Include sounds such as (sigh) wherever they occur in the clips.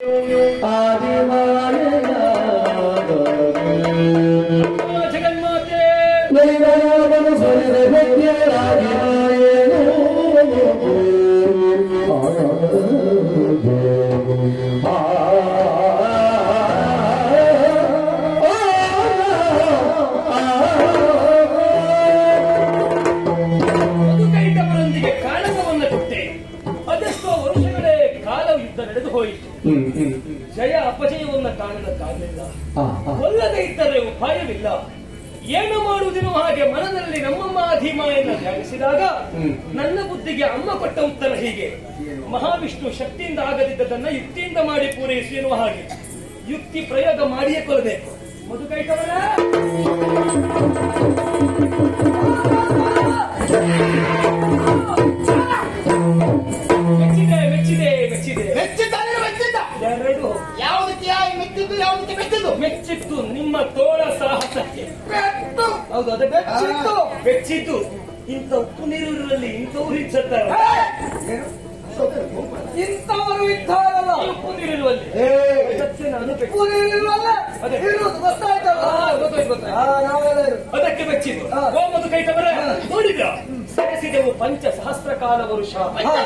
Ave ಜಯ ಅಪಜಯವನ್ನ ಕಾಣುವುದಕ್ಕಾಗಲಿಲ್ಲ ಒಲ್ಲದೆ ಇದ್ದರೆ ಉಪಾಯವಿಲ್ಲ. ಏನು ಮಾಡುವುದಿನೋ ಹಾಗೆ ಮನದಲ್ಲಿ ನಮ್ಮಮ್ಮ ಅಧಿಮಾಯನ್ನು ಧ್ಯಾನಿಸಿದಾಗ ನನ್ನ ಬುದ್ಧಿಗೆ ಅಮ್ಮ ಕೊಟ್ಟ ಉತ್ತರ ಹೀಗೆ. ಮಹಾವಿಷ್ಣು ಶಕ್ತಿಯಿಂದ ಆಗದಿದ್ದದನ್ನ ಯುಕ್ತಿಯಿಂದ ಮಾಡಿ ಪೂರೈಸಿ ಎನ್ನುವ ಹಾಗೆ. ಯುಕ್ತಿ ಪ್ರಯೋಗ ಮಾಡಿಯೇ ಕೊಲ್ಲಬೇಕು. ಮಧುಕೈಟವರ ಮೆಚ್ಚಿದೆ ಯಾವುದಕ್ಕೆ ಮೆಚ್ಚಿತ್ತು ನಿಮ್ಮ ತೋಳ ಸಾಹಸಕ್ಕೆ. ಹೌದು ಅದೇ ಮೆಚ್ಚಿತ್ತು. ಮೆಚ್ಚಿತ್ತು. ಇಂಥ ಉಪ್ಪು ನೀರಿನಲ್ಲಿ ಇಂಥವ್ರು ಇಚ್ಛತ್ತಾರೆ ಇಂಥವರು ಇದ್ದಾರಲ್ಲ. ಇರುವುದು ಗೊತ್ತಾಯ್ತಲ್ಲ. ಅದಕ್ಕೆ ಮೆಚ್ಚಿದ್ದು ಹಾ. ಗೋಮದು ಕೈತವರ ನೋಡಿದ್ರ? ಸೆರೆಸಿದೆವು ಪಂಚ ಸಹಸ್ರ ಕಾಲ ವರುಷ.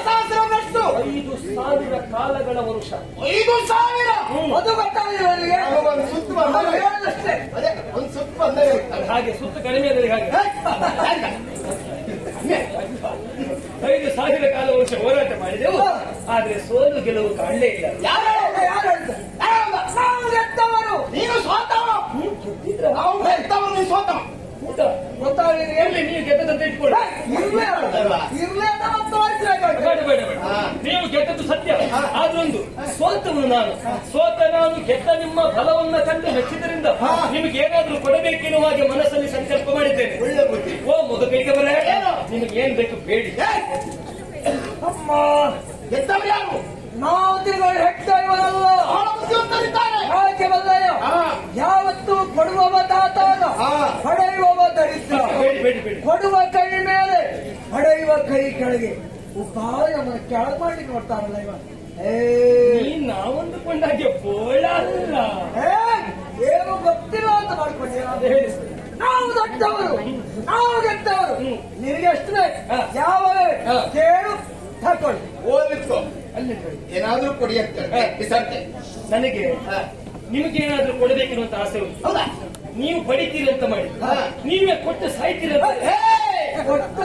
ಸಹಸ್ರ ವರ್ಷ ಐದು ಸಾವಿರ ಕಾಲಗಳ ವರುಷ. ಐದು ಸಾವಿರ. ಅದು ಗೊತ್ತಾಗಿದೆ. ಒಂದು ಸುತ್ತು ಬಂದರೆ ಹಾಗೆ ಸುತ್ತು ಕಡಿಮೆ ಹಾಗೆ. (laughs) ಐದು ಸಾವಿರ ಕಾಲ ವರ್ಷ ಹೋರಾಟ ಮಾಡಿದೆವು. ಆದ್ರೆ ಸೋಲು ಗೆಲುವು ಕಾಣಲೇ ಇಲ್ಲ. ಗೆದ್ದವರು. ನೀನು ಸೋತವ? ನಾವು ಗೆದ್ದವ ನೀನು ಸೋತವ. ನಿನಗೆ? ಎಲ್ಲಿ ನೀವು ಗೆದ್ದದಂತ ಇಟ್ಕೊಳ್ಳಿ. ಇರ್ಲೇ ಅಲ್ಲ. ಇರ್ಲೇ. ಬೇಡ. ಬೇಡ ಬೇಡ ನೀವು ಗೆದ್ದದ್ದು ಸತ್ಯ. ಆದ್ರೊಂದು ಸೋತವನು ನಾನು. ಸೋತ ನಾನು ಗೆದ್ದ ನಿಮ್ಮ ಫಲವನ್ನ ಕಂಡು ಮೆಚ್ಚಿದ್ರಿಂದ ನಿಮಗೆ ಏನಾದ್ರೂ ಕೊಡಬೇಕೆನ್ನುವ ಹಾಗೆ ಮನಸ್ಸಲ್ಲಿ ಸಂಕಲ್ಪ ಮಾಡಿದ್ದೇನೆ. ಒಳ್ಳೆ ಬುದ್ಧಿ. ಓ ಮೊದಲು ಕೈಗೆ ಬರ ನಿಮಗೆ ಏನ್ ಬೇಕು ಬೇಡಿ. ಅಮ್ಮ! ಗೆದ್ದವ ಯಾರು? ನಾವು ತಿರುಗಲು ಹೆಕ್ತಾ ಇವರಲ್ಲ ಅವನ ಬುದ್ಧಿವಂತರಿದ್ದಾರೆ. ಯಾಕೆ ಬಂದಯ್ಯ ಹಾ. ಯಾವತ್ತು ಕೊಡುವವ ತಾತನ ಹಾ. ಪಡೆಯುವವ ದರಿದ್ರ. ಕೊಡುವ ಕೈ ಮೇಲೆ ಪಡೆಯುವ ಕೈ ಕೆಳಗೆ. ಉಪಾಯ ಕೆಳಗೆ ಮಾಡಿ ನೋಡ್ತಾರಲ್ಲ ಇವ. ನಾವಂದುಕೊಂಡಾಗೆ ಬೋಳ ಅಲ್ಲ ಏ, ಏನು ಗೊತ್ತಿಲ್ಲ ಅಂತ ಹೇಳಿ. ನಾವು ದೊಡ್ಡವರು. ನಾವು ಗೆದ್ದವರು ಹ್ಮ್. ನಿನಗೆ ಎಷ್ಟು ಬೇಕು ಹಾ. ಯಾವ. ಕೇಳು ತಕೊಳ್ಳಿ ಓದ್ಲಿಕ್ಕೋ ಅಲ್ಲಿ ಏನಾದ್ರೂ ಕೊಡಿ ಅಂತ ನನಗೆ ನಿಮ್ಗೆ ನಿಮಗೇನಾದ್ರೂ ಕೊಡಬೇಕಿರುವಂತ ಆಸೆ ಉಂಟು. ಹೌದಾ? ನೀವು ಬಡಿತೀರಿ ಅಂತ ಮಾಡಿ. ನೀವೇ ಕೊಟ್ಟು ಸಾಯ್ತೀರಿ ಅಂತ ಕೊಟ್ಟು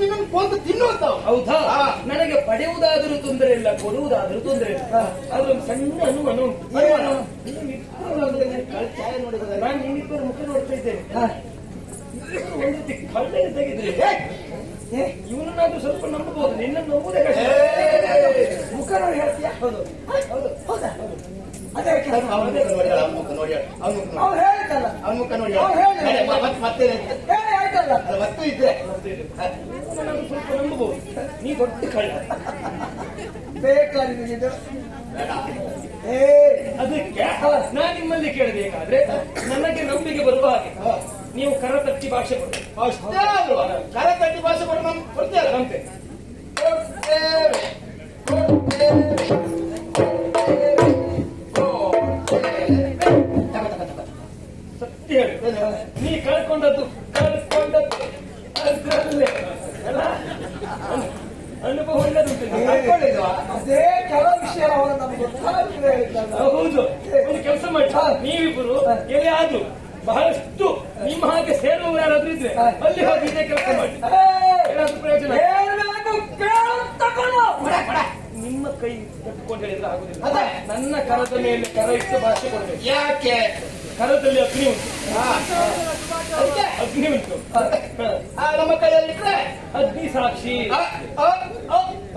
ನಿನ್ನನ್ನು ಕೊಂದು ತಿನ್ನುವಂತವ ಹೌದಾ. ನನಗೆ ಪಡೆಯುವುದಾದರೂ ತೊಂದರೆ ಇಲ್ಲ ಕೊಡುವುದಾದರೂ ತೊಂದರೆ ಇಲ್ಲ. ಆದ್ರೆ ಒಂದು ಸಣ್ಣ ಅನುಮಾನ ಉಂಟು. ಕಳ್- ನೋಡಿದ್ರೆ ನಾನು ನಿಮ್ಮಿಬ್ಬರು ಮುಖ ನೋಡ್ತಾ ಇದ್ದೇನೆ. ಒಂದು ರೀತಿ ಕಳ್ಳೆ ತೆಗೆದ್ರೆ. ಇವನನ್ನಾದ್ರೂ ಸ್ವಲ್ಪ ನಂಬಬಹುದು. ನಿನ್ನ ನಂಬುದೇ ಕಷ್ಟ. ಮುಖ ನೋಡಿ ಹೇಳ್ತೀಯ? ಹೌದು. ಹೌದು. ಹೌದಾ? ಅದೇ ಅವನ ಮುಖ ನೋಡಿ ಅವನ ಮುಖ ನೋಡಿ. ಅವನ ಮುಖ ನೋಡಿ ಅವನ ಮುಖ ನೋಡಿ ಮತ್ತೆ ಮತ್ತೆ ವಸ್ತು ಇದ್ರೆ ನಾನು ಸ್ವಲ್ಪ ನಂಬಬಹುದು ನೀ ದೊಡ್ಡ ಕಳ್ಳ. ಬೇಕಾ ಬೇಡ. ಏ ಅದಕ್ಕೆ ನಾನು ನಿಮ್ಮಲ್ಲಿ ಕೇಳಬೇಕಾದ್ರೆ ನನಗೆ ನಂಬಿಕೆ ಬರುವ ಹಾಗೆ. ನೀವು ಕರತಟ್ಟಿ ಭಾಷೆ ಕೊಡಿ. ಅಷ್ಟೇ ಅಲ್ವಾ ಕರ ತಟ್ಟಿ ಭಾಷೆ ಕೊಡು ನಮ್ಗೆ ಕೊಡ್ತೇವೆ. ಕೊಡ್ತೇವೆ. ಬಹಳಷ್ಟು ನಿಮ್ಮ ಹಾಗೆ ಸೇರುವವರು ಯಾರಾದ್ರೂ ಇದ್ರೆ ಅಲ್ಲಿ ಹೋಗಿ ಇದೇ ಕೆಲಸ ಮಾಡಿ. ಏನಾದ್ರೂ ಪ್ರಯೋಜನ. ನಿಮ್ಮ ಕೈ ಕಟ್ಕೊಂಡು ಹೇಳಿದ್ರೆ ಆಗುದಿಲ್ಲ. ನನ್ನ ಕರದ ಮೇಲೆ ಕರ ಇಟ್ಟು ಭಾಷೆ ಕೊಡಬೇಕು. ಯಾಕೆ? ಕರದಲ್ಲಿ ಅಗ್ನಿ ಉಂಟು. ಅಗ್ನಿ ಉಂಟು. ನಮ್ಮ ಕೈಯಲ್ಲಿ ಅಗ್ನಿ ಸಾಕ್ಷಿ.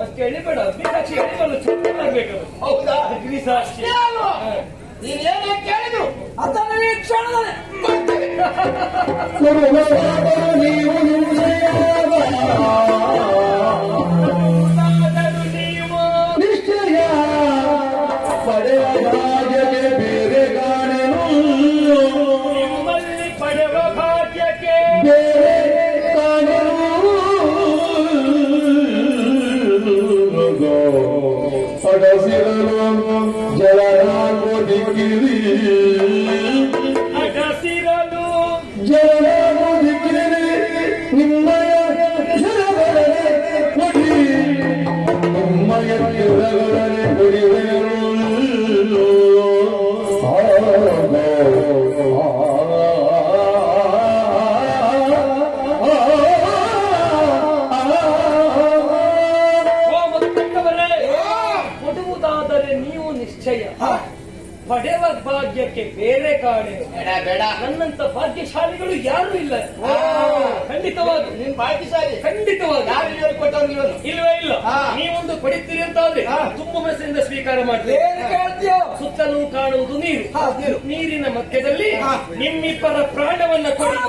ಅಷ್ಟು ಎಳಿಬೇಡ ಅಗ್ನಿ ಸಾಕ್ಷಿ ಚೆನ್ನಾಗಿ ಚೆನ್ನಾಗ್ಬೇಕದು ಹೌದಾ? ಅಗ್ನಿ ಸಾಕ್ಷಿ. ಅಷ್ಟೇ ಅಲ್ವಾ? ನೀನ್ ಏನೇ ಕೇಳಿದ್ರು ಅದನ್ನು ಈ ಕ್ಷಣದಲ್ಲಿ ಆದರೂ Thank you. ಭಾಗ್ಯಕ್ಕೆ ಬೇರೆ ಕಾಡು ಬೇಡ ಬೇಡ. ನನ್ನಂತ ಭಾಗ್ಯಶಾಲಿಗಳು ಯಾರು ಇಲ್ಲ. ಖಂಡಿತವಾಗಿ. ನಿಮ್ ಭಾಗ್ಯಶಾಲಿ. ಖಂಡಿತವಾಗಿ. ಯಾರು ಹೇಳಿ ಕೊಟ್ಟವ್ರು ಇವನು ಇಲ್ವೇ ಇಲ್ಲ. ನೀವೊಂದು ಪಡಿತೀರಿ ಅಂತಾದ್ರೆ ಹೋದ್ರೆ ತುಂಬ ಮನಸ್ಸಿಂದ ಸ್ವೀಕಾರ ಕೇಳ್ತೀಯೋ ಸುತ್ತಲೂ ಕಾಣುವುದು ನೀರು. ನೀರು. ನೀರಿನ ಮಧ್ಯದಲ್ಲಿ. ನಿಮ್ಮಿಬ್ಬರ ಪ್ರಾಣವನ್ನ ಕೊಡಿ.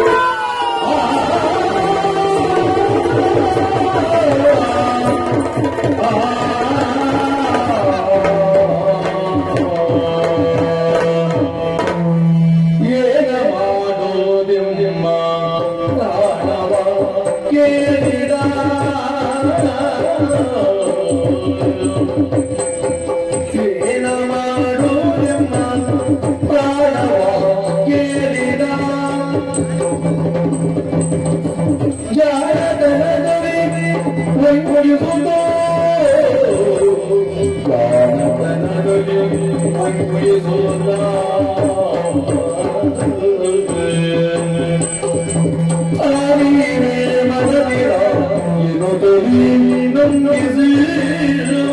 Oh, baby, no, no, no, no, no,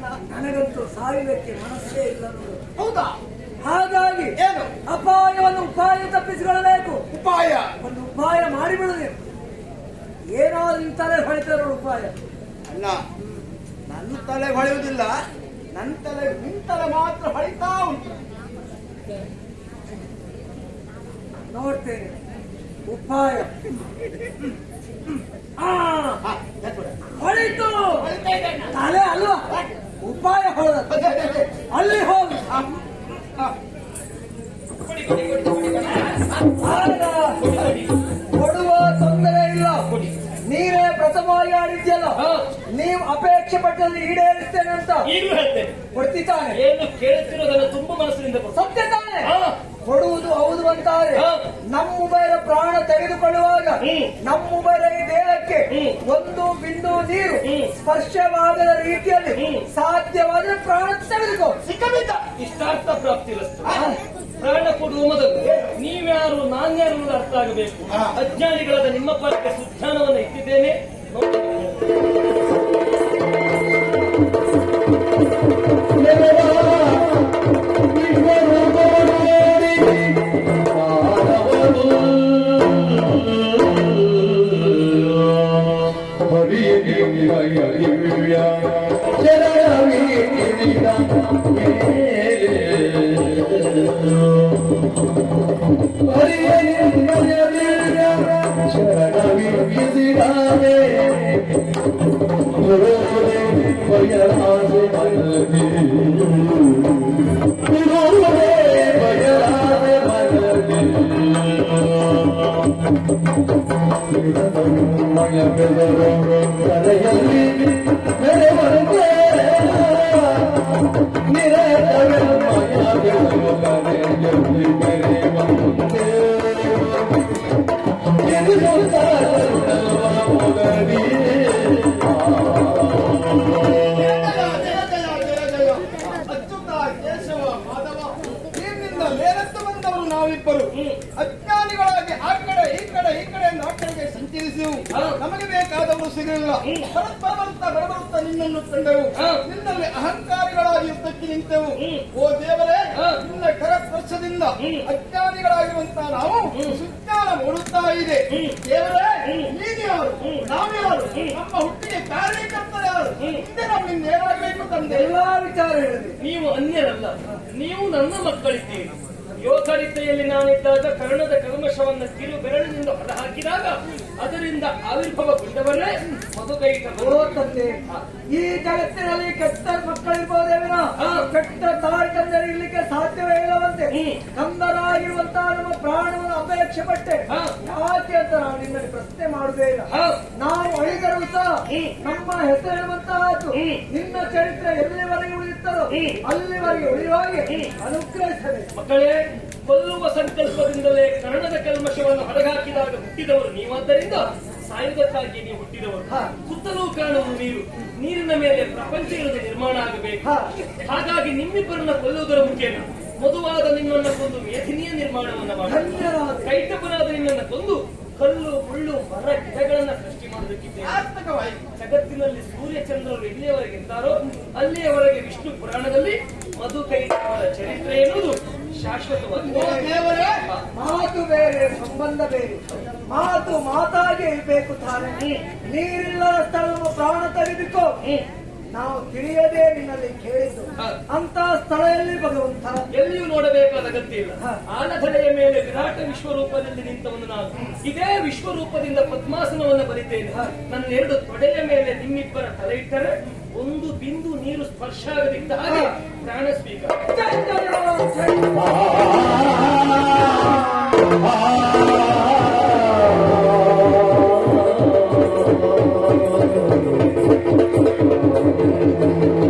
ನನಗಂತೂ ಸಾಯಲಿಕ್ಕೆ ಮನಸ್ಸೇ ಇಲ್ಲ ಹೌದಾ? ಹಾಗಾಗಿ ಏನು? ಅಪಾಯವನ್ನು ಉಪಾಯ ತಪ್ಪಿಸಿಕೊಳ್ಳಬೇಕು. ಉಪಾಯ? ಒಂದು ಉಪಾಯ ಮಾಡಿಬಿಡುದು ಏನಾದ್ರೂ ನಿನ್ ತಲೆ ಹೊಳಿತಾರೋ ಉಪಾಯ. ಅಲ್ಲ ನನ್ನ ತಲೆ ಹೊಳೆಯುವುದಿಲ್ಲ ನನ್ನ ತಲೆ ನಿನ್ ತಲೆ ಮಾತ್ರ ಹೊಳಿತಾ ಉಂಟು. ನೋಡ್ತೇನೆ. ಉಪಾಯ. ಹೊಳಿತು ತಲೆ ಅಲ್ವಾ? ಉಪಾಯ ಹೊರ. ಅಲ್ಲಿ ಹೋಗಿ. ಕೊಡುವ ತೊಂದರೆ ಇಲ್ಲ. ನೀವೇ ಪ್ರಥಮವಾಗಿ ಆಡಿದ್ಯಲ್ಲ. ನೀವು ಅಪೇಕ್ಷೆ ಪಟ್ಟಲ್ಲಿ ಈಡೇರಿಸ್ತೇನೆ ಅಂತ ಈಗಲೂ ಹೇಳ್ತೇನೆ. ಕೊಡ್ತಿದ್ದಾನೆ. ಏನು ಕೇಳುತ್ತಿರೋದನ್ನ ತುಂಬಾ ಮನಸ್ಸಿನಿಂದ ಸತ್ಯತಾನೆ ಸತ್ಯ ತಾನೆ. ಹಾ. ಕೊಡುವುದು ಹೌದು ಅಂತಾರೆ. ನಮ್ಮ ಮೊಬೈಲ್ ಪ್ರಾಣ ತೆಗೆದುಕೊಳ್ಳುವಾಗ ನಮ್ಮ ಈ ದೇಹಕ್ಕೆ ಒಂದು ಬಿಂದು ನೀರು ಸ್ಪರ್ಶವಾದ ರೀತಿಯಲ್ಲಿ. ಸಾಧ್ಯವಾದರೆ ಪ್ರಾಣ ತೆಗೆದುಕೋ. ಸಿಕ್ಕಬೇಕ ಇಷ್ಟಾರ್ಥ ಪ್ರಾಪ್ತಿ ಪ್ರಾಣ ಕೊಡುವ ಮೊದಲು ನೀವ್ಯಾರು ನಾನ್ಯಾರು ಅರ್ಥ ಆಗಬೇಕು. ಅಜ್ಞಾನಿಗಳಾದ ನಿಮ್ಮ ಪರಕ್ಕೆ ಸುಜ್ಞಾನವನ್ನು ಅಚ್ಯುತ ಕೇಶವ ಮಾಧವ ನಿನ್ನಿಂದ ಮೇಲತ್ತ ಬಂದವರು ನಾವಿಬ್ಬರು? ಅಜ್ಞಾನಿಗಳಾಗಿ ಹಾ. ನಮಗೆ ಬೇಕಾದವರು ಸಿಗಲಿಲ್ಲ ಹ್ಮ್. ಬರಬರುತ್ತ ಬರುತ್ತಾ ಬರಬರುತ್ತಾ ನಿನ್ನನ್ನು ಕಂಡೆವು. ನಿನ್ನಲ್ಲಿ ಅಹಂಕಾರಿಗಳಾಗಿ ಯುದ್ಧಕ್ಕೆ ನಿಂತೆವು. ಓ ದೇವರೇ. ನಿನ್ನ ಕರ ಸ್ಪರ್ಶದಿಂದ ಹ್ಮ್. ಅಜ್ಞಾನಿಗಳಾಗಿರುವಂತಹ ನಾವು. ಸುಜ್ಞಾನ ಮೂಡುತ್ತಾ ಇದೆ ಹ್ಮ್. ದೇವರೇ ಹ್ಮ್. ನೀನು ಯಾರು ಹ್ಮ್. ನಾವು ಯಾರು ಹ್ಮ್. ನಮ್ಮ ಹುಟ್ಟಿಗೆ ಕಾರಣಕರ್ತರು ಯಾರು ಹ್ಮ್. ಹಿಂದೆ ನಾವು ಏನಾಗಬೇಕು ತಂದೆ ಎಲ್ಲಾ ವಿಚಾರ ಹೇಳಿದೆ ನೀವು ಅನ್ಯರಲ್ಲ ನೀವು ನನ್ನ ಮಕ್ಕಳಿದ್ದೀರಿ ಯೋಗರಿತೆಯಲ್ಲಿ ನಾನಿದ್ದಾಗ ಕರ್ಣದ ಕಲ್ಮಶವನ್ನ ಕಿರು ಬೆರಳಿನಿಂದ ಹೊರಹಾಕಿದಾಗ ಅದರಿಂದ ಆವಿರ್ಭವ ಮಧುಕೈಕ ಓ ತಂದೆ ಈ ಜಗತ್ತಿನಲ್ಲಿ ಕೆಟ್ಟ ಮಕ್ಕಳಿರ್ಬೋದೇ ವಿನ ಹಾ. ಕೆಟ್ಟ ತಾಯಿ ತಂದೆರಿರ್ಲಿಕ್ಕೆ ಸಾಧ್ಯವೇ ಕಂದರಾಗಿರುವಂತಹ ನಮ್ಮ ಪ್ರಾಣವನ್ನು ಅಪೇಕ್ಷೆ ಪಟ್ಟೆ. ಯಾಕೆ ಅಂತ ನಾವು ನಿನ್ನಲ್ಲಿ ಪ್ರಶ್ನೆ ಮಾಡುವುದೇ ಇಲ್ಲ. ನಾವು ಅಳಿದರೂ ಸಹ. ನಮ್ಮ ಹೆಸರಿರುವಂತಹದ್ದು. ನಿನ್ನ ಚರಿತ್ರೆ ಎಲ್ಲಿವರೆಗೆ ಉಳಿಯುತ್ತದೋ. ಅಲ್ಲಿವರೆಗೆ ಉಳಿಯುವಾಗಿ. ಅನುಗ್ರಹಿಸಬೇಕು ಮಕ್ಕಳೇ ಕೊಲ್ಲುವ ಸಂಕಲ್ಪದಿಂದಲೇ ಕರ್ಣದ ಕಲ್ಮಶವನ್ನು ಹೊರಗಾಕಿದಾಗ ಹುಟ್ಟಿದವರು ನೀವಾದ್ದರಿಂದ ಸಾಯುವುದಕ್ಕಾಗಿ ನೀವು ಹುಟ್ಟಿದವರು. ಸುತ್ತಲೂ ಕಾಣುವುದು ನೀರು ನೀರಿನ ಮೇಲೆ ಪ್ರಪಂಚ ಇಲ್ಲದೆ ನಿರ್ಮಾಣ ಆಗಬೇಕು ಹಾಗಾಗಿ ನಿಮ್ಮಿಬ್ಬರನ್ನ ಕೊಲ್ಲುವುದರ ಮುಖೇನ ಮಧುವಾದ ನಿನ್ನನ್ನು ಕೊಂದು ಮೇಧಿನಿಯ ನಿರ್ಮಾಣವನ್ನು ಮಾಡಿ. ಕೈಟಪನಾದ ನಿಮ್ಮನ್ನ ಕೊಂದು ಕಲ್ಲು ಮುಳ್ಳು ಮರ ಗಿಡಗಳನ್ನ ಸೃಷ್ಟಿ ಸಾರ್ಥಕವಾಯಿತು ಜಗತ್ತಿನಲ್ಲಿ ಸೂರ್ಯ ಚಂದ್ರರು ಎಲ್ಲಿಯವರೆಗೆ ಇರ್ತಾರೋ ಅಲ್ಲಿಯವರೆಗೆ ವಿಷ್ಣು ಪುರಾಣದಲ್ಲಿ ಮಧು ಕೈಟವರ ಚರಿತ್ರೆ ಎನ್ನುವುದು ದೇವರೇ ಮಾತು ಬೇರೆ ಸಂಬಂಧ ಬೇರೆ. ಮಾತು ಮಾತಾಗಿ ಇರಬೇಕು ತಾನೆ. ನೀರಿಲ್ಲದ ಸ್ಥಳ ಪ್ರಾಣ ತೆಗೆದುಕೋ. ನಾವು ತಿಳಿಯದೆ ನಿನ್ನಲ್ಲಿ ಕೇಳಿದ್ದು. ಅಂತ ಸ್ಥಳದಲ್ಲಿ ಭಗವಂತ ಎಲ್ಲಿಯೂ ನೋಡಬೇಕಾದ ಅಗತ್ಯ ಇಲ್ಲ. ಆನಧಡೆಯ ಮೇಲೆ ವಿರಾಟ ವಿಶ್ವರೂಪದಲ್ಲಿ ನಿಂತವನು ನಾನು. ಇದೇ ವಿಶ್ವರೂಪದಿಂದ ಪದ್ಮಾಸನವನ್ನು ಬರಿತೇನೆ. ನನ್ನ ಎರಡು ತೊಡೆಯ ಮೇಲೆ ನಿಮ್ಮಿಬ್ಬರ ತಲೆ ಇಟ್ಟರೆ ಒಂದು ಬಿಂದು ನೀರು ಸ್ಪರ್ಶ ಆಗದಿದ್ದ ಹಾಗೆ ಪ್ರಾಣ ಸ್ವೀಕಾರ.